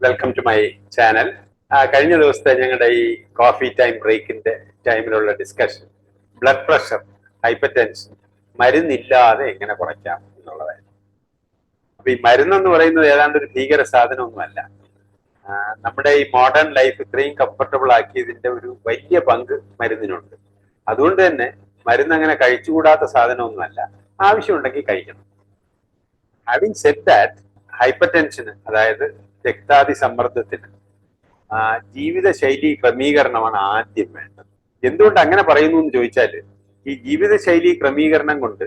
Welcome to my channel കഴിഞ്ഞ ദിവസത്തെ ഞങ്ങളുടെ ഈ കോഫി ടൈം ബ്രേക്കിന്റെ ടൈമിലുള്ള discussion blood pressure hyper tension മരുന്നില്ലാതെ എങ്ങനെ കുറയ്ക്കാം എന്നുള്ളതായിരുന്നു. അപ്പൊ ഈ മരുന്നെന്ന് പറയുന്നത് ഏതാണ്ട് ഒരു ഭീകര സാധനമൊന്നുമല്ല. നമ്മുടെ ഈ മോഡേൺ ലൈഫ് ഇത്രയും കംഫർട്ടബിൾ ആക്കിയതിന്റെ ഒരു വലിയ പങ്ക് മരുന്നിനുണ്ട്. അതുകൊണ്ട് തന്നെ മരുന്ന് അങ്ങനെ കഴിച്ചുകൂടാത്ത സാധനമൊന്നുമല്ല ആവശ്യമുണ്ടെങ്കിൽ കഴിക്കണം. ഹാവിങ് സെറ്റ് ദാറ്റ് ഹൈപ്പർ ടെൻഷന് അതായത് രക്താതി സമ്മർദ്ദത്തിന് ആ, ജീവിതശൈലി ക്രമീകരണമാണ് ആദ്യം വേണ്ടത്. എന്തുകൊണ്ട് അങ്ങനെ പറയുന്നു എന്ന് ചോദിച്ചാൽ ഈ ജീവിതശൈലി ക്രമീകരണം കൊണ്ട്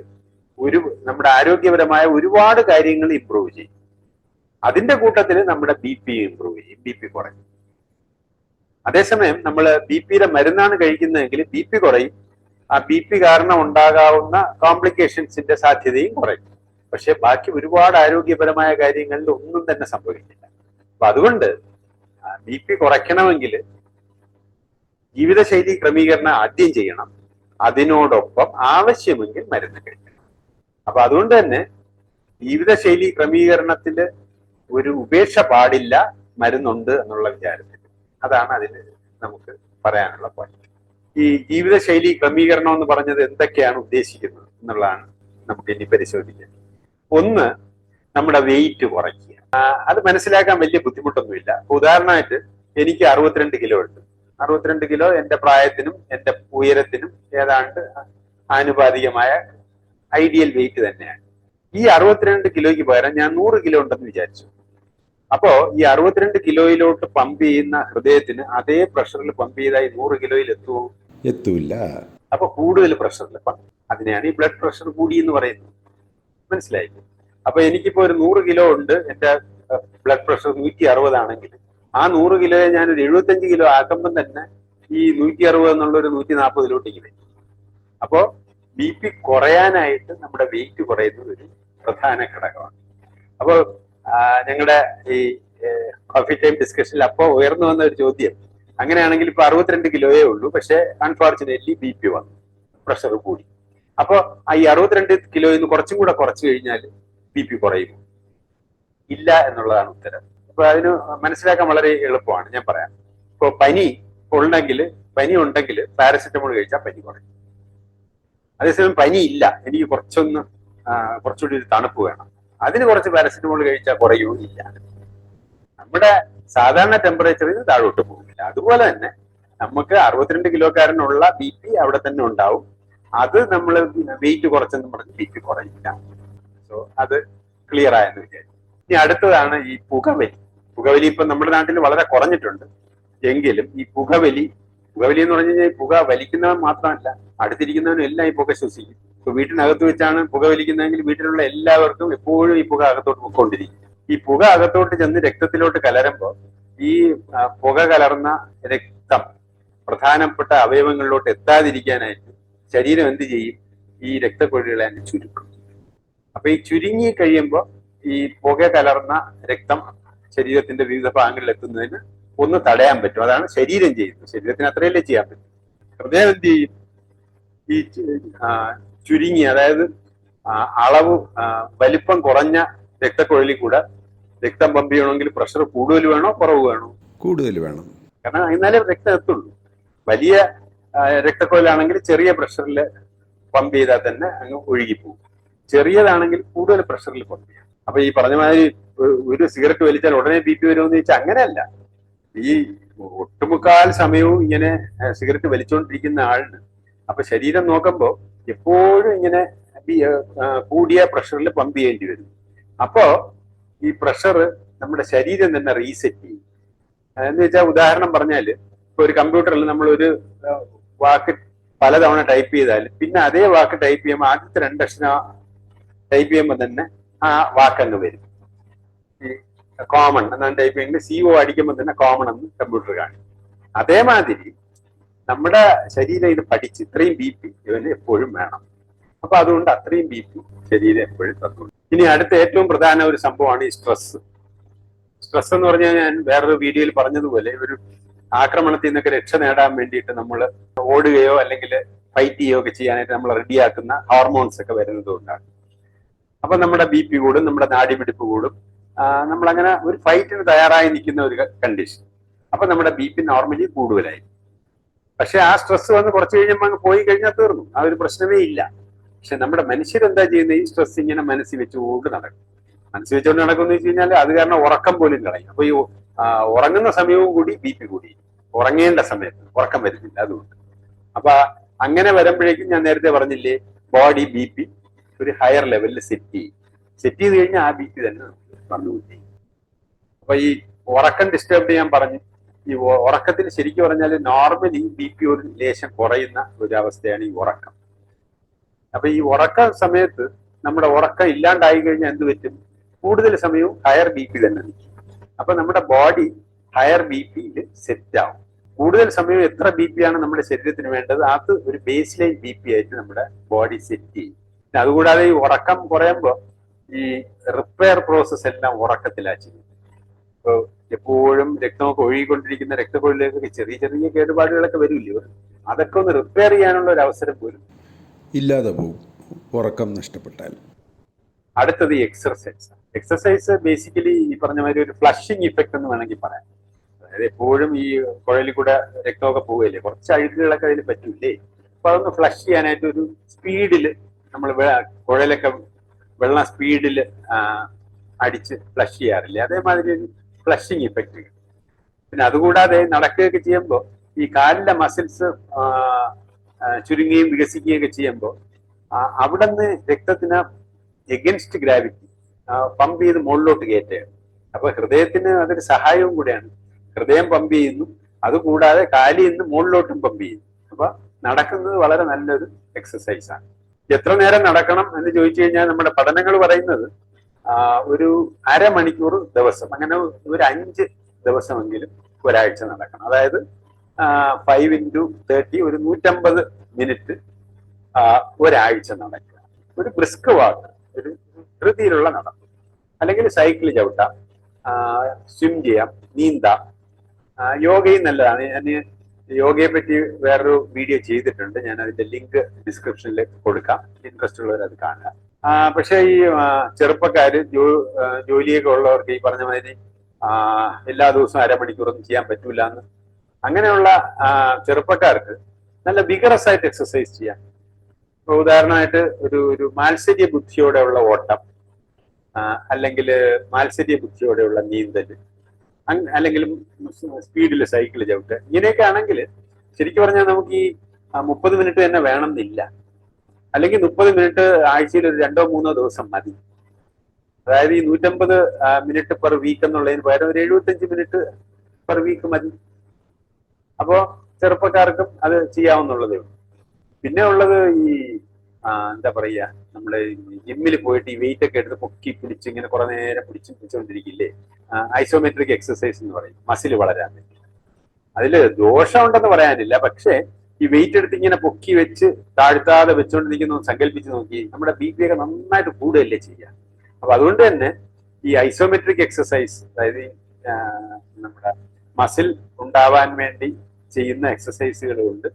ഒരു നമ്മുടെ ആരോഗ്യപരമായ ഒരുപാട് കാര്യങ്ങൾ ഇമ്പ്രൂവ് ചെയ്യും. അതിന്റെ കൂട്ടത്തിൽ നമ്മുടെ ബി പി ഇമ്പ്രൂവ് ചെയ്യും. ബി പി കുറയും. അതേസമയം നമ്മൾ ബി പിയുടെ മരുന്നാണ് കഴിക്കുന്നതെങ്കിൽ ബി പി കുറയും. ആ ബി പി കാരണം ഉണ്ടാകാവുന്ന കോംപ്ലിക്കേഷൻസിന്റെ സാധ്യതയും കുറയും. പക്ഷെ ബാക്കി ഒരുപാട് ആരോഗ്യപരമായ കാര്യങ്ങളിൽ ഒന്നും തന്നെ സംഭവിക്കില്ല. അപ്പൊ അതുകൊണ്ട് ബി പി കുറയ്ക്കണമെങ്കിൽ ജീവിതശൈലി ക്രമീകരണം ആദ്യം ചെയ്യണം. അതിനോടൊപ്പം ആവശ്യമെങ്കിൽ മരുന്ന് കഴിക്കണം. അപ്പൊ അതുകൊണ്ട് തന്നെ ജീവിതശൈലി ക്രമീകരണത്തിൽ ഒരു ഉപേക്ഷ പാടില്ല മരുന്നുണ്ട് എന്നുള്ള വിചാരത്തിൽ. അതാണ് അതിൽ നമുക്ക് പറയാനുള്ള പോയിന്റ് ഈ ജീവിതശൈലി ക്രമീകരണം എന്ന് പറഞ്ഞത് എന്തൊക്കെയാണ് ഉദ്ദേശിക്കുന്നത് എന്നുള്ളതാണ് നമുക്ക് ഇനി പരിശോധിക്കുന്നത് ഒന്ന് നമ്മുടെ വെയിറ്റ് കുറയ്ക്കുക. അത് മനസ്സിലാക്കാൻ വലിയ ബുദ്ധിമുട്ടൊന്നുമില്ല. ഉദാഹരണമായിട്ട് എനിക്ക് അറുപത്തിരണ്ട് കിലോ ഉണ്ട് അറുപത്തിരണ്ട് കിലോ എന്റെ പ്രായത്തിനും എന്റെ ഉയരത്തിനും ഏതാണ്ട് ആനുപാതികമായ ഐഡിയൽ വെയിറ്റ് തന്നെയാണ്. ഈ അറുപത്തിരണ്ട് കിലോയ്ക്ക് പകരം ഞാൻ നൂറ് കിലോ ഉണ്ടെന്ന് വിചാരിച്ചു. അപ്പോ ഈ അറുപത്തിരണ്ട് കിലോയിലോട്ട് പമ്പ് ചെയ്യുന്ന ഹൃദയത്തിന് അതേ പ്രഷറിൽ പമ്പ് ചെയ്തായി നൂറ് കിലോയിൽ എത്തുമോ എത്തൂല്ല. അപ്പൊ കൂടുതൽ പ്രഷറിൽ അതിനെയാണ് ഈ ബ്ലഡ് പ്രഷർ കൂടി എന്ന് പറയുന്നത്. മനസ്സിലായി അപ്പൊ എനിക്കിപ്പോ ഒരു നൂറ് കിലോ ഉണ്ട്. എന്റെ ബ്ലഡ് പ്രഷർ നൂറ്റി അറുപതാണെങ്കിൽ ആ നൂറ് കിലോയെ ഞാൻ ഒരു എഴുപത്തഞ്ച് കിലോ ആക്കുമ്പം തന്നെ ഈ നൂറ്റി അറുപത് എന്നുള്ള ഒരു നൂറ്റി നാൽപ്പതിലോട്ടേക്ക് വരും. അപ്പോ ബി പി കുറയാനായിട്ട് നമ്മുടെ വെയിറ്റ് കുറയുന്നത് ഒരു പ്രധാന ഘടകമാണ്. അപ്പോൾ ഞങ്ങളുടെ ഈ കോഫി ടൈം ഡിസ്കഷനിൽ അപ്പോൾ ഉയർന്നു വന്ന ഒരു ചോദ്യം. അങ്ങനെയാണെങ്കിൽ ഇപ്പൊ അറുപത്തിരണ്ട് കിലോയേ ഉള്ളൂ പക്ഷെ അൺഫോർച്ചുനേറ്റ്ലി ബി പി വന്നു. പ്രഷർ കൂടി. അപ്പോൾ ഈ അറുപത്തിരണ്ട് കിലോയിൽ നിന്ന് കുറച്ചും കൂടെ കുറച്ചു കഴിഞ്ഞാൽ ബി പി കുറയും ഇല്ല എന്നുള്ളതാണ് ഉത്തരം. അപ്പൊ അതിന് മനസ്സിലാക്കാൻ വളരെ എളുപ്പമാണ്. ഞാൻ പറയാം. ഇപ്പൊ പനി ഉണ്ടെങ്കിൽ പനി ഉണ്ടെങ്കിൽ പാരസെറ്റമോൾ കഴിച്ചാൽ പനി കുറയും. അതേസമയം പനി ഇല്ല. എനിക്ക് കുറച്ചൊന്ന് കുറച്ചുകൂടി ഒരു തണുപ്പ് വേണം. അതിന് കുറച്ച് പാരസെറ്റമോൾ കഴിച്ചാൽ കുറയോ ഇല്ല. നമ്മുടെ സാധാരണ ടെമ്പറേച്ചറിൽ താഴോട്ട് പോകുന്നില്ല. അതുപോലെ തന്നെ നമുക്ക് അറുപത്തിരണ്ട് കിലോക്കാരനുള്ള ബി പി അവിടെ തന്നെ ഉണ്ടാവും. അത് നമ്മൾ വെയിറ്റ് കുറച്ചെന്ന് പറഞ്ഞ് ബി പി കുറയില്ല. സോ അത് ക്ലിയർ ആയെന്ന് വിചാരിച്ചു. ഇനി അടുത്തതാണ് ഈ പുകവലി. പുകവലി ഇപ്പൊ നമ്മുടെ നാട്ടിൽ വളരെ കുറഞ്ഞിട്ടുണ്ട്. എങ്കിലും ഈ പുകവലി പുകവലി എന്ന് പറഞ്ഞു കഴിഞ്ഞാൽ പുക വലിക്കുന്നവൻ മാത്രമല്ല അടുത്തിരിക്കുന്നവനും എല്ലാം ഈ പുക ശ്വസിക്കും. ഇപ്പൊ വീട്ടിനകത്ത് വെച്ചാണ് പുക വലിക്കുന്നതെങ്കിൽ വീട്ടിലുള്ള എല്ലാവർക്കും എപ്പോഴും ഈ പുക അകത്തോട്ട് പൊക്കൊണ്ടിരിക്കും ഈ പുക അകത്തോട്ട് ചെന്ന് രക്തത്തിലോട്ട് കലരുമ്പോൾ ഈ പുക കലർന്ന രക്തം പ്രധാനപ്പെട്ട അവയവങ്ങളിലോട്ട് എത്താതിരിക്കാനായിട്ട് ശരീരം എന്ത് ചെയ്യും? ഈ രക്തക്കൊഴികളെ ചുരുക്കും. അപ്പൊ ഈ ചുരുങ്ങി കഴിയുമ്പോൾ ഈ പുക കലർന്ന രക്തം ശരീരത്തിന്റെ വിവിധ ഭാഗങ്ങളിൽ എത്തുന്നതിന് ഒന്ന് തടയാൻ പറ്റും. അതാണ് ശരീരം ചെയ്യുന്നത്. ശരീരത്തിന് അത്രയല്ലേ ചെയ്യാൻ പറ്റും. ഹൃദയം എന്ത് ചെയ്യും? ഈ ചുരുങ്ങി അതായത് അളവ് വലിപ്പം കുറഞ്ഞ രക്തക്കുഴലിൽ കൂടെ രക്തം പമ്പ് ചെയ്യണമെങ്കിൽ പ്രഷർ കൂടുതൽ വേണോ കുറവ് വേണോ? കൂടുതൽ വേണം. കാരണം എന്നാലേ രക്തം എത്തുള്ളൂ. വലിയ രക്തക്കുഴലാണെങ്കിൽ ചെറിയ പ്രഷറിൽ പമ്പ് ചെയ്താൽ തന്നെ അങ്ങ് ഒഴുകിപ്പോകും. ചെറിയതാണെങ്കിൽ കൂടുതൽ പ്രഷറിൽ ചെയ്യാം അപ്പൊ ഈ പറഞ്ഞ മാതിരി ഒരു- സിഗരറ്റ് വലിച്ചാൽ ഉടനെ ബി പി വരുമെന്ന് ചോദിച്ചാൽ അങ്ങനെയല്ല. ഈ ഒട്ടുമുക്കാൽ സമയവും ഇങ്ങനെ സിഗരറ്റ് വലിച്ചുകൊണ്ടിരിക്കുന്ന ആളിന് അപ്പൊ ശരീരം നോക്കുമ്പോൾ എപ്പോഴും ഇങ്ങനെ കൂടിയ പ്രഷറിൽ പമ്പ് ചെയ്യേണ്ടി വരും. അപ്പോ ഈ പ്രഷർ നമ്മുടെ ശരീരം തന്നെ റീസെറ്റ് ചെയ്യും. എന്ന് വെച്ചാൽ ഉദാഹരണം പറഞ്ഞാൽ ഇപ്പൊ ഒരു കമ്പ്യൂട്ടറിൽ നമ്മൾ ഒരു വാക്ക് പലതവണ ടൈപ്പ് ചെയ്താൽ പിന്നെ അതേ വാക്ക് ടൈപ്പ് ചെയ്യുമ്പോൾ ആദ്യത്തെ രണ്ടക്ഷരം ടൈപ്പ് ചെയ്യുമ്പോൾ തന്നെ ആ വാക്കങ്ങ് വരും. ഈ കോമൺ എന്നാണ് ടൈപ്പ് ചെയ്യുന്നത്. സി ഒ അടിക്കുമ്പോൾ തന്നെ കോമൺ എന്ന് കമ്പ്യൂട്ടർ കാണിക്കും അതേമാതിരി നമ്മുടെ ശരീരം ഇത് പഠിച്ച് ഇത്രയും ബി പി ഇവന് എപ്പോഴും വേണം. അപ്പൊ അതുകൊണ്ട് അത്രയും ബി പി ശരീരം എപ്പോഴും തന്നുകൊണ്ട്. ഇനി അടുത്ത ഏറ്റവും പ്രധാന ഒരു സംഭവമാണ് ഈ സ്ട്രെസ് സ്ട്രെസ് എന്ന് പറഞ്ഞാൽ ഞാൻ വേറൊരു വീഡിയോയിൽ പറഞ്ഞതുപോലെ ഒരു ആക്രമണത്തിൽ നിന്നൊക്കെ രക്ഷ നേടാൻ വേണ്ടിയിട്ട് നമ്മൾ ഓടുകയോ അല്ലെങ്കിൽ ഫൈറ്റ് ചെയ്യുകയോ ഒക്കെ ചെയ്യാനായിട്ട് നമ്മൾ റെഡിയാക്കുന്ന ഹോർമോൺസ് ഒക്കെ വരുന്നത് കൊണ്ടാണ്. അപ്പൊ നമ്മുടെ ബി പി കൂടും നമ്മുടെ നാടിപിടിപ്പ് കൂടും. നമ്മൾ അങ്ങനെ ഒരു ഫൈറ്റിന് തയ്യാറായി നിൽക്കുന്ന ഒരു കണ്ടീഷൻ അപ്പൊ നമ്മുടെ ബി പി നോർമലി കൂടുതലായി പക്ഷെ ആ സ്ട്രെസ് വന്ന് കുറച്ച് കഴിയുമ്പോൾ അങ്ങ് പോയി കഴിഞ്ഞാൽ തീർന്നു. ആ ഒരു പ്രശ്നമേ ഇല്ല. പക്ഷെ നമ്മുടെ മനുഷ്യരെന്താ ചെയ്യുന്നത്? ഈ സ്ട്രെസ് ഇങ്ങനെ മനസ്സിൽ വെച്ചുകൊണ്ട് നടക്കും. മനസ്സിൽ വെച്ചുകൊണ്ട് നടക്കുമെന്ന് വെച്ച് കഴിഞ്ഞാൽ അത് കാരണം ഉറക്കം പോലും കളയും. അപ്പൊ ഈ ഉറങ്ങുന്ന സമയവും കൂടി ബി പി കൂടി ഉറങ്ങേണ്ട സമയത്ത് ഉറക്കം വരുന്നില്ല അതുകൊണ്ട്. അപ്പൊ അങ്ങനെ വരുമ്പോഴേക്കും ഞാൻ നേരത്തെ പറഞ്ഞില്ലേ ബോഡി ബി പി ഒരു ഹയർ ലെവലിൽ സെറ്റ് ചെയ്യും. സെറ്റ് ചെയ്ത് കഴിഞ്ഞാൽ ആ ബീറ്റ് തന്നെ വന്നു അപ്പൊ ഈ ഉറക്കം ഡിസ്റ്റർബ് ചെയ്യാൻ പറഞ്ഞു ഈ ഉറക്കത്തിൽ ശരിക്കും പറഞ്ഞാൽ നോർമലി ബി പി ഒരു ലേശം കുറയുന്ന ഒരു അവസ്ഥയാണ് ഈ ഉറക്കം. അപ്പൊ ഈ ഉറക്ക സമയത്ത് നമ്മുടെ ഉറക്കം ഇല്ലാണ്ടായി കഴിഞ്ഞാൽ എന്ത് പറ്റും? കൂടുതൽ സമയവും ഹയർ ബി പി തന്നെ നിൽക്കും. അപ്പൊ നമ്മുടെ ബോഡി ഹയർ ബി പിയിൽ സെറ്റ് ആവും. കൂടുതൽ സമയം എത്ര ബി പി ആണ് നമ്മുടെ ശരീരത്തിന് വേണ്ടത്? അത് ഒരു ബേസ് ലൈൻ ബി പി ആയിട്ട് നമ്മുടെ ബോഡി സെറ്റ് ചെയ്യും. അതുകൂടാതെ ഈ ഉറക്കം കുറയുമ്പോൾ ഈ റിപ്പയർ പ്രോസസ് എല്ലാം ഉറക്കത്തിലാണ് ചെയ്യുന്നത് ഇപ്പോൾ എപ്പോഴും രക്തമൊക്കെ ഒഴുകിക്കൊണ്ടിരിക്കുന്ന രക്തക്കൊഴിലേക്ക് ചെറിയ ചെറിയ കേടുപാടുകളൊക്കെ വരില്ലേ? അതൊക്കെ ഒന്ന് റിപ്പയർ ചെയ്യാനുള്ള ഒരു അവസരം പോലും. ഇല്ലാതെ പോകും. ഉറക്കം നഷ്ടപ്പെട്ടാൽ. അടുത്തത് എക്സർസൈസ് എക്സർസൈസ് ബേസിക്കലി ഈ പറഞ്ഞ മാതിരി ഒരു ഫ്ലഷിങ് ഇഫക്റ്റ് എന്ന് വേണമെങ്കിൽ പറയാം. അതായത് എപ്പോഴും ഈ കുഴലിൽ കൂടെ രക്തമൊക്കെ പോവുകയല്ലേ? കുറച്ച് അഴുക്കുകളൊക്കെ അതിൽ പറ്റൂലേ അപ്പൊ അതൊന്ന് ഫ്ലഷ് ചെയ്യാനായിട്ട് ഒരു സ്പീഡിൽ നമ്മൾ പുഴയിലൊക്കെ വെള്ളം സ്പീഡിൽ അടിച്ച് ഫ്ലഷ് ചെയ്യാറില്ല? അതേമാതിരി ഫ്ലഷിങ് ഇഫക്റ്റ് പിന്നെ അതുകൂടാതെ നടക്കുകയൊക്കെ ചെയ്യുമ്പോൾ ഈ കാലിലെ മസിൽസ് ചുരുങ്ങുകയും വികസിക്കുകയൊക്കെ ചെയ്യുമ്പോൾ അവിടെ നിന്ന് രക്തത്തിന് എഗൻസ്റ്റ് ഗ്രാവിറ്റി പമ്പ് ചെയ്ത് മുകളിലോട്ട് കയറ്റുകയാണ്. അപ്പൊ ഹൃദയത്തിന് അതൊരു സഹായവും കൂടെയാണ്. ഹൃദയം പമ്പ് ചെയ്യുന്നു. അതുകൂടാതെ കാലിൽ നിന്ന് മുകളിലോട്ടും പമ്പ് ചെയ്യുന്നു. അപ്പൊ നടക്കുന്നത് വളരെ നല്ലൊരു എക്സസൈസാണ് എത്ര നേരം നടക്കണം എന്ന് ചോദിച്ചു കഴിഞ്ഞാൽ നമ്മുടെ പഠനങ്ങൾ പറയുന്നത് ഒരു അരമണിക്കൂർ ദിവസം അങ്ങനെ ഒരു അഞ്ച് ദിവസമെങ്കിലും ഒരാഴ്ച നടക്കണം. അതായത് ഫൈവ് ഇന്റു തേർട്ടി ഒരു നൂറ്റമ്പത് മിനിറ്റ് ഒരാഴ്ച നടക്കുക. ഒരു ബ്രിസ്ക് വാക്ക് ഒരു ധൃതിയിലുള്ള നടത്തം. അല്ലെങ്കിൽ സൈക്കിൾ ചവിട്ടാം സ്വിം ചെയ്യാം നീന്താം യോഗയും നല്ലതാണ്. ഞാൻ യോഗയെ പറ്റി വേറൊരു വീഡിയോ ചെയ്തിട്ടുണ്ട്. ഞാൻ അതിന്റെ ലിങ്ക് ഡിസ്ക്രിപ്ഷനിൽ കൊടുക്കാം. ഇൻട്രസ്റ്റ് ഉള്ളവർ അത് കാണുക. പക്ഷെ ഈ ചെറുപ്പക്കാര് ജോലിയൊക്കെ ഉള്ളവർക്ക് ഈ പറഞ്ഞ മാതിരി എല്ലാ ദിവസവും അരമണിക്കൂറൊന്നും ചെയ്യാൻ പറ്റൂല എന്ന് അങ്ങനെയുള്ള ചെറുപ്പക്കാർക്ക് നല്ല വിഗറസ് ആയിട്ട് എക്സസൈസ് ചെയ്യാം ഉദാഹരണമായിട്ട് ഒരു ഒരു മാത്സര്യ ബുദ്ധിയോടെയുള്ള ഓട്ടം അല്ലെങ്കിൽ മാത്സര്യ ബുദ്ധിയോടെയുള്ള നീന്തൽ അല്ലെങ്കിൽ സ്പീഡിൽ സൈക്കിൾ ചവിട്ട് ഇങ്ങനെയൊക്കെ ആണെങ്കിൽ ശരിക്കും പറഞ്ഞാൽ നമുക്ക് ഈ മുപ്പത് മിനിറ്റ് തന്നെ വേണമെന്നില്ല. അല്ലെങ്കിൽ മുപ്പത് മിനിറ്റ് ആഴ്ചയിൽ ഒരു രണ്ടോ മൂന്നോ ദിവസം മതി. അതായത് ഈ നൂറ്റമ്പത് മിനിറ്റ് പെർ വീക്ക് എന്നുള്ളതിന് പകരം ഒരു എഴുപത്തഞ്ച് മിനിറ്റ് പെർ വീക്ക് മതി. അപ്പോ ചെറുപ്പക്കാർക്കും അത് ചെയ്യാവുന്നുള്ളതേ ഉള്ളൂ. പിന്നെ ഉള്ളത് ഈ എന്താ പറയാ നമ്മൾ ജിമ്മിൽ പോയിട്ട് ഈ വെയിറ്റ് ഒക്കെ എടുത്ത് പൊക്കി പിടിച്ച് ഇങ്ങനെ കുറെ നേരം പിടിച്ച് പിടിച്ചുകൊണ്ടിരിക്കില്ലേ ഐസോമെട്രിക് എക്സസൈസ് എന്ന് പറയും. മസിൽ വളരാൻ വേണ്ടി. ദോഷം ദോഷമുണ്ടെന്ന് പറയാനില്ല. പക്ഷേ ഈ വെയിറ്റ് എടുത്ത് ഇങ്ങനെ പൊക്കി വെച്ച് താഴ്ത്താതെ വെച്ചുകൊണ്ടിരിക്കുന്ന സങ്കല്പിച്ച് നോക്കി നമ്മുടെ ബി പി ഒക്കെ നന്നായിട്ട് കൂടുകയല്ലേ ചെയ്യുക അപ്പൊ അതുകൊണ്ട് തന്നെ ഈ ഐസോമെട്രിക് എക്സസൈസ് അതായത് നമ്മുടെ മസിൽ ഉണ്ടാവാൻ വേണ്ടി ചെയ്യുന്ന എക്സസൈസുകൾ കൊണ്ട്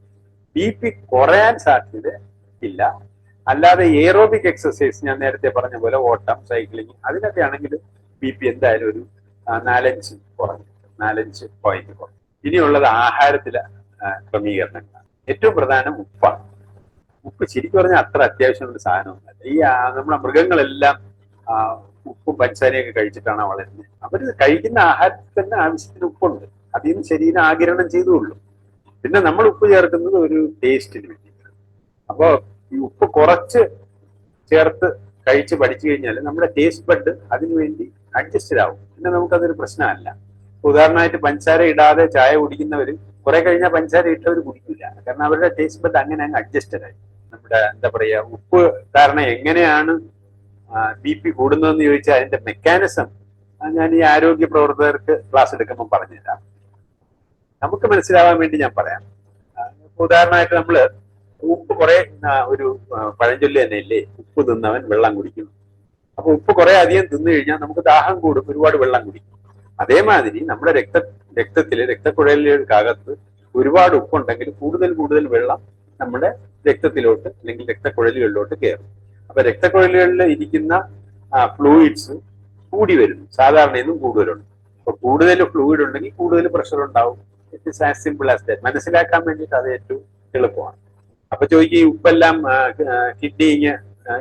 ബി പി കുറയാൻ സാധ്യത ഇല്ല. അല്ലാതെ എയറോബിക് എക്സസൈസ് ഞാൻ നേരത്തെ പറഞ്ഞ പോലെ ഓട്ടം സൈക്ലിംഗ് അതിനൊക്കെ ആണെങ്കിൽ ബി പി എന്തായാലും ഒരു നാലഞ്ച് കുറഞ്ഞു. നാലഞ്ച് പോയിന്റ് കുറഞ്ഞു. ഇനിയുള്ളത് ആഹാരത്തിലെ ക്രമീകരണങ്ങളാണ്. ഏറ്റവും പ്രധാനം ഉപ്പാണ് ഉപ്പ് ശരിക്കും പറഞ്ഞാൽ അത്ര അത്യാവശ്യമുള്ള സാധനമൊന്നുമല്ല. ഈ നമ്മുടെ മൃഗങ്ങളെല്ലാം ഉപ്പും പഞ്ചസാരയൊക്കെ കഴിച്ചിട്ടാണ് വളരുന്നത്. അവർ കഴിക്കുന്ന ആഹാരത്തിൽ തന്നെ ആവശ്യത്തിന് ഉപ്പുണ്ട്. അതിൽ നിന്ന് ശരീരം ആകിരണം ചെയ്തുള്ളൂ പിന്നെ നമ്മൾ ഉപ്പ് ചേർക്കുന്നത് ഒരു ടേസ്റ്റിന് വേണ്ടിയിട്ടാണ്. അപ്പോ ഈ ഉപ്പ് കുറച്ച് ചേർത്ത് കഴിച്ച് പഠിച്ചു കഴിഞ്ഞാൽ നമ്മുടെ ടേസ്റ്റ് ബഡ് അതിനുവേണ്ടി അഡ്ജസ്റ്റഡ് ആവും. പിന്നെ നമുക്കതൊരു പ്രശ്നമല്ല. ഉദാഹരണമായിട്ട് പഞ്ചസാര ഇടാതെ ചായ കുടിക്കുന്നവർ കുറെ കഴിഞ്ഞാൽ പഞ്ചസാര ഇട്ടവർ കുടിക്കില്ല. കാരണം അവരുടെ ടേസ്റ്റ് ബഡ് അങ്ങനെ അങ്ങ് അഡ്ജസ്റ്റഡ് ആയി. നമ്മുടെ എന്താ പറയാ ഉപ്പ് കാരണം എങ്ങനെയാണ് ബി പി കൂടുന്നതെന്ന് ചോദിച്ചാൽ അതിന്റെ മെക്കാനിസം ഞാൻ ഈ ആരോഗ്യ പ്രവർത്തകർക്ക് ക്ലാസ് എടുക്കുമ്പോൾ പറഞ്ഞുതരാം. നമുക്ക് മനസ്സിലാവാൻ വേണ്ടി ഞാൻ പറയാം. ഉദാഹരണമായിട്ട് നമ്മൾ ഉപ്പ് കുറെ ഒരു പഴഞ്ചൊല്ലി തന്നെ ഇല്ലേ? ഉപ്പ് തിന്നവൻ വെള്ളം കുടിക്കുന്നു. അപ്പൊ ഉപ്പ് കുറെ അധികം തിന്നു കഴിഞ്ഞാൽ നമുക്ക് ദാഹം കൂടും ഒരുപാട് വെള്ളം കുടിക്കും. അതേമാതിരി നമ്മുടെ രക്ത രക്തത്തിൽ രക്തക്കുഴലുകൾക്കകത്ത് ഒരുപാട് ഉപ്പുണ്ടെങ്കിൽ കൂടുതൽ കൂടുതൽ വെള്ളം നമ്മുടെ രക്തത്തിലോട്ട് അല്ലെങ്കിൽ രക്തക്കുഴലുകളിലോട്ട് കയറും. അപ്പൊ രക്തക്കുഴലുകളിൽ ഇരിക്കുന്ന ഫ്ലൂയിഡ്സ് കൂടി വരും. സാധാരണ ഇന്നും കൂടുതലുണ്ട്. അപ്പൊ കൂടുതൽ ഫ്ലൂയിഡ് ഉണ്ടെങ്കിൽ കൂടുതൽ പ്രഷർ ഉണ്ടാവും. It is as simple as that മനസ്സിലാക്കാൻ വേണ്ടിയിട്ട് അത് ഏറ്റവും എളുപ്പമാണ്. അപ്പൊ ചോദിക്കും ഈ ഉപ്പെല്ലാം കിഡ്നി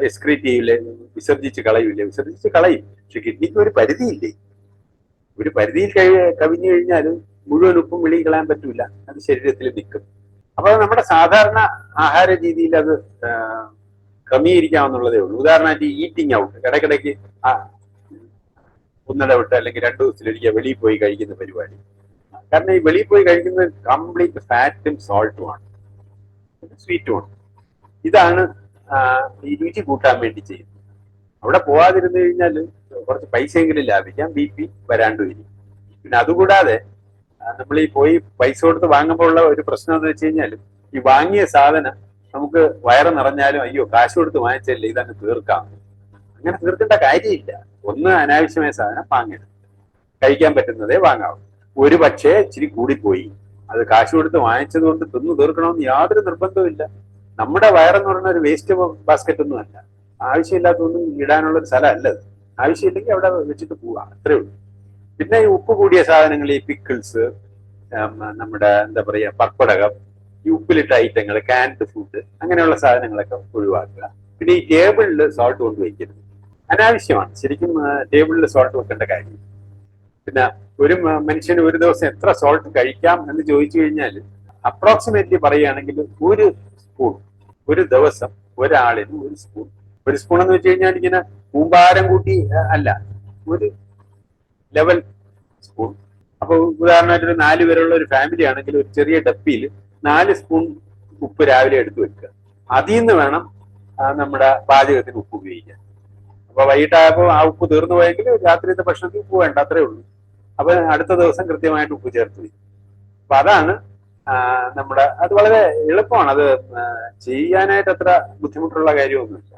എക്സ്ക്രീറ്റ് ചെയ്യില്ലേ വിസർജിച്ച് കളയൂലേ? വിസർജിച്ച് കളയും. പക്ഷെ കിഡ്നിക്ക് ഒരു പരിധിയില്ലേ? ഒരു പരിധിയിൽ കഴി കവിഞ്ഞു കഴിഞ്ഞാൽ മുഴുവൻ ഉപ്പും വെളിയിൽ കളയാൻ പറ്റൂല. അത് ശരീരത്തിൽ നിൽക്കും. അപ്പൊ നമ്മുടെ സാധാരണ ആഹാര രീതിയിൽ അത് ക്രമീകരിക്കാമെന്നുള്ളതേ ഉള്ളൂ. ഉദാഹരണമായിട്ട് ഈറ്റിംഗ് ഔട്ട് ഇടയ്ക്കിടയ്ക്ക് ഒന്നിടവിട്ട് അല്ലെങ്കിൽ രണ്ടു ദിവസത്തിലൊരിക്കൽ വെളിയിൽ പോയി കഴിക്കുന്ന പരിപാടി. കാരണം ഈ വെളിയിൽ പോയി കഴിക്കുന്നത് കംപ്ലീറ്റ് ഫാറ്റും സോൾട്ടുമാണ് സ്വീറ്റുമാണ് ഇതാണ് ആ, ഈ രുചി കൂട്ടാൻ വേണ്ടി ചെയ്യുന്നത്. അവിടെ പോവാതിരുന്നു കഴിഞ്ഞാൽ കുറച്ച് പൈസയെങ്കിലും ലാഭിക്കാം. ബി പി വരാണ്ട് വരും പിന്നെ അതുകൂടാതെ നമ്മൾ ഈ പോയി പൈസ കൊടുത്ത് വാങ്ങുമ്പോൾ ഉള്ള ഒരു പ്രശ്നം എന്ന് വെച്ച് കഴിഞ്ഞാൽ ഈ വാങ്ങിയ സാധനം നമുക്ക് വയറ് നിറഞ്ഞാലും അയ്യോ കാശ് കൊടുത്ത് വാങ്ങിച്ചല്ലേ ഇതങ്ങ് തീർക്കാം. അങ്ങനെ തീർക്കേണ്ട കാര്യമില്ല. ഒന്ന് അനാവശ്യമായ സാധനം വാങ്ങരുത്. കഴിക്കാൻ പറ്റുന്നതേ വാങ്ങാവൂ. ഒരു പക്ഷേ ഇച്ചിരി കൂടിപ്പോയി. അത് കാശ് കൊടുത്ത് വാങ്ങിച്ചത് കൊണ്ട് തിന്നു തീർക്കണമെന്ന് യാതൊരു നിർബന്ധവുമില്ല നമ്മുടെ വയറെന്ന് പറയുന്ന ഒരു വേസ്റ്റ് ബാസ്ക്കറ്റ് ഒന്നും അല്ല. ആവശ്യമില്ലാത്തൊന്നും ഇടാനുള്ള ഒരു സ്ഥലമല്ല അത്. ആവശ്യമില്ലെങ്കിൽ അവിടെ വെച്ചിട്ട് പോവാം. അത്രേ ഉള്ളൂ. പിന്നെ ഈ ഉപ്പ് കൂടിയ സാധനങ്ങൾ ഈ പിക്കിൾസ് നമ്മുടെ എന്താ പറയാ പപ്പടകം ഈ ഉപ്പിലിട്ട ഐറ്റങ്ങൾ കാൻഡ് ഫുഡ് അങ്ങനെയുള്ള സാധനങ്ങളൊക്കെ ഒഴിവാക്കുക. പിന്നെ ഈ ടേബിളിൽ സോൾട്ട് കൊണ്ട് വയ്ക്കരുത് അനാവശ്യമാണ്. ശരിക്കും ടേബിളിൽ സോൾട്ട് വെക്കേണ്ട കാര്യം പിന്നെ ഒരു മനുഷ്യന് ഒരു ദിവസം എത്ര സോൾട്ട് കഴിക്കാം എന്ന് ചോദിച്ചു കഴിഞ്ഞാൽ അപ്രോക്സിമേറ്റ്ലി പറയുകയാണെങ്കിൽ ഒരു സ്പൂൺ ഒരു ദിവസം ഒരാളിന് ഒരു സ്പൂൺ ഒരു സ്പൂൺ എന്ന് വെച്ച് കഴിഞ്ഞാൽ ഇങ്ങനെ കൂമ്പാരം കൂട്ടി അല്ല ഒരു ലെവൽ സ്പൂൺ അപ്പോൾ ഉദാഹരണമായിട്ട് ഒരു നാല് പേരുള്ള ഒരു ഫാമിലി ആണെങ്കിൽ ഒരു ചെറിയ ഡപ്പിയിൽ നാല് സ്പൂൺ ഉപ്പ് രാവിലെ എടുത്തു വെക്കുക. അതിൽ നിന്ന് വേണം നമ്മുടെ പാചകത്തിന് ഉപ്പ് ഉപയോഗിക്കാൻ. അപ്പൊ വൈകിട്ടായപ്പോൾ ആ ഉപ്പ് തീർന്നു പോയെങ്കിൽ രാത്രിയത്തെ ഭക്ഷണത്തിൽ ഉപ്പ് വേണ്ട അത്രേ ഉള്ളൂ. അപ്പൊ അടുത്ത ദിവസം കൃത്യമായിട്ട് ഉപ്പ് ചേർത്ത് വയ്ക്കും. അപ്പൊ അതാണ് നമ്മുടെ അത് വളരെ എളുപ്പമാണ്. അത് ചെയ്യാനായിട്ട് അത്ര ബുദ്ധിമുട്ടുള്ള കാര്യമൊന്നുമില്ല.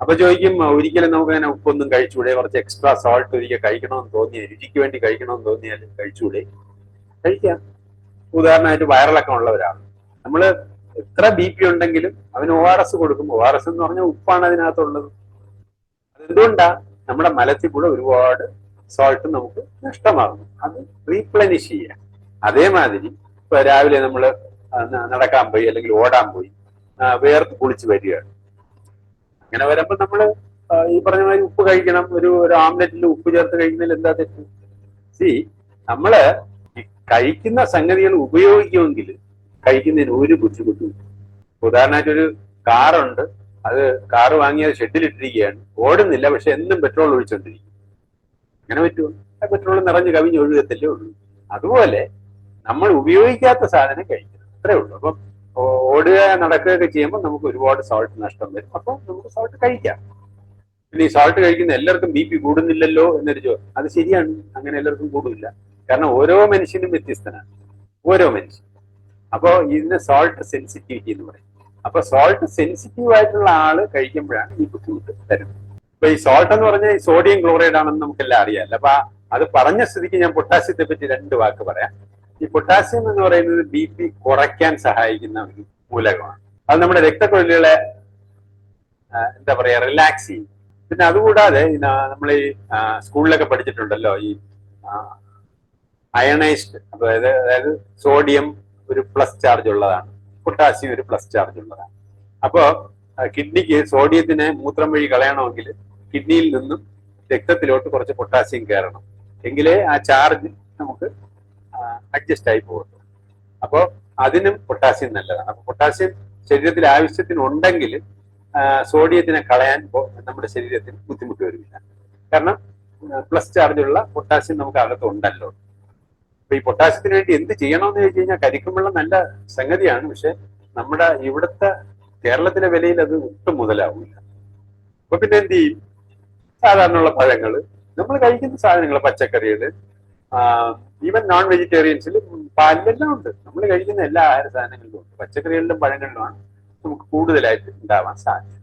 അപ്പൊ ചോദിക്കും ഒരിക്കലും നമുക്ക് അങ്ങനെ ഉപ്പൊന്നും കഴിച്ചുകൂടെ? കുറച്ച് എക്സ്ട്രാ സോൾട്ട് ഒരിക്കൽ കഴിക്കണമെന്ന് തോന്നിയാൽ രുചിക്ക് വേണ്ടി കഴിക്കണമെന്ന് തോന്നിയാൽ കഴിച്ചുകൂടെ? കഴിക്കാം. ഉദാഹരണമായിട്ട് വയറിളക്കം ഉള്ളവരാണ്. നമ്മൾ എത്ര ബി പി ഉണ്ടെങ്കിലും അവന് ഒ ആർ എസ് കൊടുക്കും. ഒ ആർ എസ് എന്ന് പറഞ്ഞാൽ ഉപ്പാണ് അതിനകത്തുള്ളത്. അതെന്തുകൊണ്ടാ? നമ്മുടെ മലത്തിൽ കൂടെ ഒരുപാട് സോൾട്ട് നമുക്ക് നഷ്ടമാകുന്നു. അത് റീപ്ലനിഷ് ചെയ്യാം അതേമാതിരി ഇപ്പൊ രാവിലെ നമ്മൾ നടക്കാൻ പോയി അല്ലെങ്കിൽ ഓടാൻ പോയി വേർത്ത് കുളിച്ച് വരികയാണ്. അങ്ങനെ വരുമ്പോൾ നമ്മൾ ഈ പറഞ്ഞ മാതിരി ഉപ്പ് കഴിക്കണം. ഒരു ഒരു ആംലെറ്റിൽ ഉപ്പ് ചേർത്ത് കഴിക്കുന്നതിൽ എന്താ തെറ്റ്? സി നമ്മൾ കഴിക്കുന്ന സംഗതികൾ ഉപയോഗിക്കുമെങ്കിൽ കഴിക്കുന്നതിന് ഒരു ബുദ്ധിമുട്ടും ഉദാഹരണമായിട്ട് ഒരു കാറുണ്ട്. അത് കാറ് വാങ്ങിയത് ഷെഡിലിട്ടിരിക്കുകയാണ്. ഓടുന്നില്ല പക്ഷെ എന്നും പെട്രോൾ ഒഴിച്ചുകൊണ്ടിരിക്കും അങ്ങനെ പറ്റുമോ പെട്രോൾ നിറഞ്ഞ് കവിഞ്ഞ് ഒഴുകത്തല്ലേ ഉള്ളൂ. അതുപോലെ നമ്മൾ ഉപയോഗിക്കാത്ത സാധനം കഴിക്കണം അത്രേ ഉള്ളൂ. അപ്പം ഓടുക നടക്കുകയൊക്കെ ചെയ്യുമ്പോൾ നമുക്ക് ഒരുപാട് സോൾട്ട് നഷ്ടം വരും. അപ്പോൾ നമുക്ക് സോൾട്ട് കഴിക്കാം. പിന്നെ ഈ സോൾട്ട് കഴിക്കുന്ന എല്ലാവർക്കും ബി പി കൂടുന്നില്ലല്ലോ എന്നൊരു ചോ അത് ശരിയാണ്. അങ്ങനെ എല്ലാവർക്കും കൂടില്ല കാരണം ഓരോ മനുഷ്യനും വ്യത്യസ്തനാണ്. ഓരോ മനുഷ്യൻ. അപ്പോൾ ഇതിന് സോൾട്ട് സെൻസിറ്റിവിറ്റി എന്ന് പറയും. അപ്പൊ സോൾട്ട് സെൻസിറ്റീവ് ആയിട്ടുള്ള ആൾ കഴിക്കുമ്പോഴാണ് ഈ ബുദ്ധിമുട്ട് വരുന്നത്. ഇപ്പൊ ഈ സോൾട്ട് എന്ന് പറഞ്ഞാൽ ഈ സോഡിയം ക്ലോറൈഡ് ആണെന്ന് നമുക്കെല്ലാം അറിയാമല്ലോ അപ്പൊ അത് പറഞ്ഞ സ്ഥിതിക്ക് ഞാൻ പൊട്ടാസ്യത്തെ പറ്റി രണ്ട് വാക്ക് പറയാം. ഈ പൊട്ടാസ്യം എന്ന് പറയുന്നത് ബി പി കുറയ്ക്കാൻ സഹായിക്കുന്ന ഒരു മൂലകമാണ്. അത് നമ്മുടെ രക്തക്കൊഴലുകളെ എന്താ പറയാ റിലാക്സ് ചെയ്യും. പിന്നെ അതുകൂടാതെ നമ്മൾ ഈ സ്കൂളിലൊക്കെ പഠിച്ചിട്ടുണ്ടല്ലോ ഈ അയണൈസ്ഡ് അതായത് അതായത് സോഡിയം ഒരു പ്ലസ് ചാർജ് ഉള്ളതാണ്. പൊട്ടാസ്യം ഒരു പ്ലസ് ചാർജ് ഉള്ളതാണ്. അപ്പോ ആ, കിഡ്നിക്ക് സോഡിയത്തിനെ മൂത്രം വഴി കളയണമെങ്കിൽ കിഡ്നിയിൽ നിന്നും രക്തത്തിലോട്ട് കുറച്ച് പൊട്ടാസ്യം കയറണം. എങ്കിലേ ആ ചാർജ് നമുക്ക് അഡ്ജസ്റ്റ് ആയി പോകുള്ളൂ അപ്പോൾ അതിനും പൊട്ടാസ്യം നല്ലതാണ്. അപ്പൊ പൊട്ടാസ്യം ശരീരത്തിൽ ആവശ്യത്തിന് ഉണ്ടെങ്കിൽ സോഡിയത്തിനെ കളയാൻ നമ്മുടെ ശരീരത്തിന് ബുദ്ധിമുട്ട് വരില്ല. കാരണം പ്ലസ് ചാർജുള്ള പൊട്ടാസ്യം നമുക്ക് അകത്ത് ഉണ്ടല്ലോ. അപ്പൊ ഈ പൊട്ടാസ്യത്തിന് വേണ്ടി എന്ത് ചെയ്യണമെന്ന് ചോദിച്ചു കഴിഞ്ഞാൽ കരിക്കും വെള്ളം നല്ല സംഗതിയാണ്. പക്ഷെ നമ്മുടെ ഇവിടുത്തെ കേരളത്തിലെ വിലയിൽ അത് ഒട്ടും മുതലാവില്ല. അപ്പൊ പിന്നെ എന്ത് ചെയ്യും? സാധാരണയുള്ള പഴങ്ങൾ നമ്മൾ കഴിക്കുന്ന സാധനങ്ങൾ പച്ചക്കറികൾ ഈവൻ നോൺ വെജിറ്റേറിയൻസിൽ പാലിലെല്ലാം ഉണ്ട്. നമ്മൾ കഴിക്കുന്ന എല്ലാ ആഹാര സാധനങ്ങളിലും ഉണ്ട്. പച്ചക്കറികളിലും പഴങ്ങളിലുമാണ് നമുക്ക് കൂടുതലായിട്ട് ഉണ്ടാവാൻ സാധ്യത.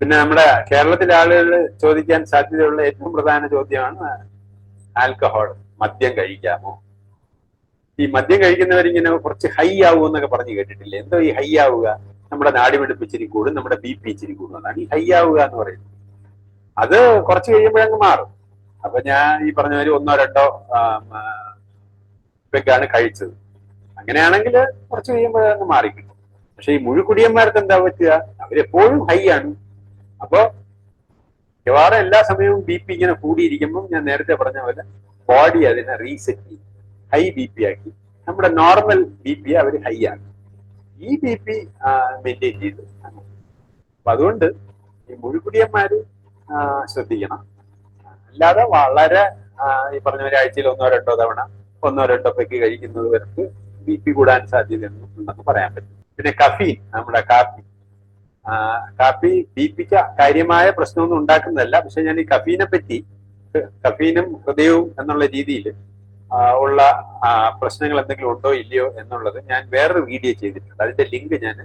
പിന്നെ നമ്മുടെ കേരളത്തിലെ ആളുകൾ ചോദിക്കാൻ സാധ്യതയുള്ള ഏറ്റവും പ്രധാന ചോദ്യമാണ് ആൽക്കഹോൾ മദ്യം കഴിക്കാമോ? ഈ മദ്യം കഴിക്കുന്നവരിങ്ങനെ കുറച്ച് ഹൈ ആവുക എന്നൊക്കെ പറഞ്ഞു കേട്ടിട്ടില്ലേ? എന്തോ ഈ ഹൈ ആവുക? നമ്മുടെ നാടിമെടുപ്പ് ഇച്ചിരി കൂടും നമ്മുടെ ബി പി ഇച്ചിരി കൂടും അതാണ് ഈ ഹൈ ആവുക എന്ന് പറയുന്നത്. അത് കുറച്ച് കഴിയുമ്പോഴങ്ങ് മാറും. അപ്പൊ ഞാൻ ഈ പറഞ്ഞ മാതിരി ഒന്നോ രണ്ടോ പെഗാണ് കഴിച്ചത്. അങ്ങനെയാണെങ്കിൽ കുറച്ച് കഴിയുമ്പോഴങ്ങ് മാറിക്കിട്ടും. പക്ഷെ ഈ മുഴുക്കുടിയന്മാർക്ക് എന്താ പറ്റുക? അവരെപ്പോഴും ഹൈ ആണ്. അപ്പോ മിക്കവാറും എല്ലാ സമയവും ബി പി ഇങ്ങനെ കൂടിയിരിക്കുമ്പോൾ ഞാൻ നേരത്തെ പറഞ്ഞ പോലെ ബോഡി അതിനെ റീസെറ്റ് ചെയ്യും. ഹൈ ബി പി ആക്കി. നമ്മുടെ നോർമൽ ബി പി അവർ ഹൈ ആണ്. ഈ ബി പി മെയിന്റെയിൻ ചെയ്ത്. അപ്പൊ അതുകൊണ്ട് ഈ മുഴുക്കുടിയന്മാര് ആ, ശ്രദ്ധിക്കണം. അല്ലാതെ വളരെ ഈ പറഞ്ഞ ഒരാഴ്ചയിൽ ഒന്നോ രണ്ടോ തവണ ഒന്നോ രണ്ടോ പെക്ക് കഴിക്കുന്നവർക്ക് ബി പി കൂടാൻ സാധ്യതയൊന്നും ഉണ്ടെന്ന് പറയാൻ പറ്റും. പിന്നെ കഫീൻ നമ്മുടെ കാപ്പി. കാപ്പി ബി പിക്ക് കാര്യമായ പ്രശ്നമൊന്നും ഉണ്ടാക്കുന്നതല്ല. പക്ഷെ ഞാൻ ഈ കഫീനെ പറ്റി കഫീനും ഹൃദയവും എന്നുള്ള രീതിയിൽ ഉള്ള പ്രശ്നങ്ങൾ എന്തെങ്കിലും ഉണ്ടോ ഇല്ലയോ എന്നുള്ളത് ഞാൻ വേറൊരു വീഡിയോ ചെയ്തിട്ടുണ്ട്. അതിന്റെ ലിങ്ക് ഞാൻ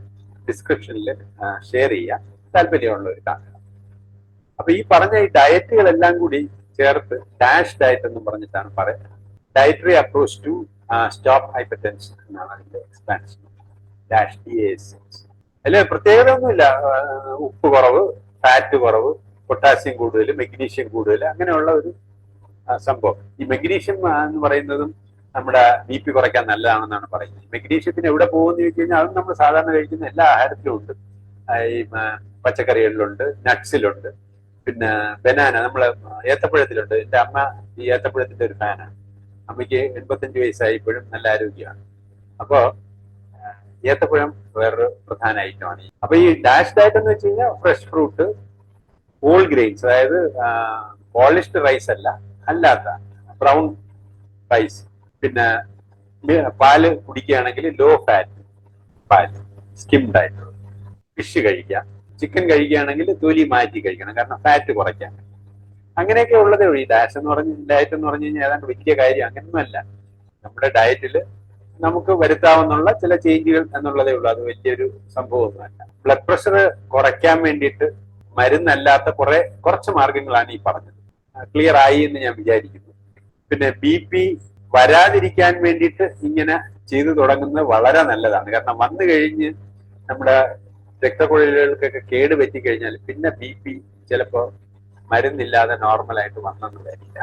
ഡിസ്ക്രിപ്ഷനിൽ ഷെയർ ചെയ്യാം. താല്പര്യമുള്ളവർ അപ്പൊ ഈ പറഞ്ഞ ഈ ഡയറ്റുകളെല്ലാം കൂടി ചേർത്ത് ഡാഷ് ഡയറ്റ് എന്ന് പറഞ്ഞിട്ടാണ് പറയുന്നത്. Dietary approach to stop hypertension എന്നാണ് അതിന്റെ എക്സ്പാൻഷൻ. ഡാഷ് ഡി എസ് അതിൽ പ്രത്യേകത ഒന്നുമില്ല ഉപ്പ് കുറവ് ഫാറ്റ് കുറവ് പൊട്ടാസ്യം കൂടുതൽ മെഗ്നീഷ്യം കൂടുതൽ അങ്ങനെയുള്ള ഒരു സംഭവം. ഈ മെഗ്നീഷ്യം എന്ന് പറയുന്നതും നമ്മുടെ ബി പി കുറയ്ക്കാൻ നല്ലതാണെന്നാണ് പറയുന്നത്. മെഗ്നീഷ്യത്തിന് എവിടെ പോകുമെന്ന് ചോദിച്ചു കഴിഞ്ഞാൽ അതും നമ്മൾ സാധാരണ കഴിക്കുന്ന എല്ലാ ആഹാരത്തിലും ഉണ്ട്. ഈ പച്ചക്കറികളിലുണ്ട് നട്ട്സിലുണ്ട്. പിന്നെ ബനാന നമ്മൾ ഏത്തപ്പഴത്തിലുണ്ട്. എന്റെ അമ്മ ഈ ഏത്തപ്പഴത്തിന്റെ ഒരു ഫാനാണ് അമ്മയ്ക്ക് എൺപത്തഞ്ച് വയസ്സായി ഇപ്പോഴും നല്ല ആരോഗ്യമാണ്. അപ്പോ ഏത്തപ്പഴം വേറൊരു പ്രധാന ഐറ്റമാണ്. അപ്പൊ ഈ ഡാഷ് ഡയറ്റ് എന്ന് വെച്ച് കഴിഞ്ഞാൽ ഫ്രഷ് ഫ്രൂട്ട് ഹോൾ ഗ്രെയിൻസ് അതായത് പോളിഷ്ഡ് റൈസ് അല്ല അല്ലാത്ത ബ്രൗൺ റൈസ് പിന്നെ പാൽ കുടിക്കുകയാണെങ്കിൽ ലോ ഫാറ്റ് പാൽ സ്കിം ഡയറ്റ് ഫിഷ് കഴിക്കാം ചിക്കൻ കഴിക്കുകയാണെങ്കിൽ തൊലി മാറ്റി കഴിക്കണം. കാരണം ഫാറ്റ് കുറയ്ക്കാൻ. അങ്ങനെയൊക്കെ ഉള്ളതേ ഉള്ളൂ. ഈ ഡാഷ് എന്ന് പറഞ്ഞ ഡയറ്റ് എന്ന് പറഞ്ഞു കഴിഞ്ഞാൽ ഏതാണ്ട് വലിയ കാര്യം അങ്ങനെയൊന്നുമല്ല നമ്മുടെ ഡയറ്റിൽ നമുക്ക് വരുത്താവുന്നുള്ള ചില ചേഞ്ചുകൾ എന്നുള്ളതേ ഉള്ളൂ. അത് വലിയൊരു സംഭവമൊന്നുമല്ല. ബ്ലഡ് പ്രഷർ കുറയ്ക്കാൻ വേണ്ടിയിട്ട് മരുന്നല്ലാത്ത കുറെ കുറച്ച് മാർഗങ്ങളാണ് ഈ പറഞ്ഞത്. ക്ലിയർ ആയി എന്ന് ഞാൻ വിചാരിക്കുന്നു. പിന്നെ ബി പി വരാതിരിക്കാൻ വേണ്ടിയിട്ട് ഇങ്ങനെ ചെയ്തു തുടങ്ങുന്നത് വളരെ നല്ലതാണ്. കാരണം വന്നു കഴിഞ്ഞ് നമ്മുടെ രക്തക്കുഴലുകൾക്കൊക്കെ കേട് പറ്റി കഴിഞ്ഞാൽ പിന്നെ ബി പി ചിലപ്പോ മരുന്നില്ലാതെ നോർമലായിട്ട് വന്നെന്ന് വരില്ല.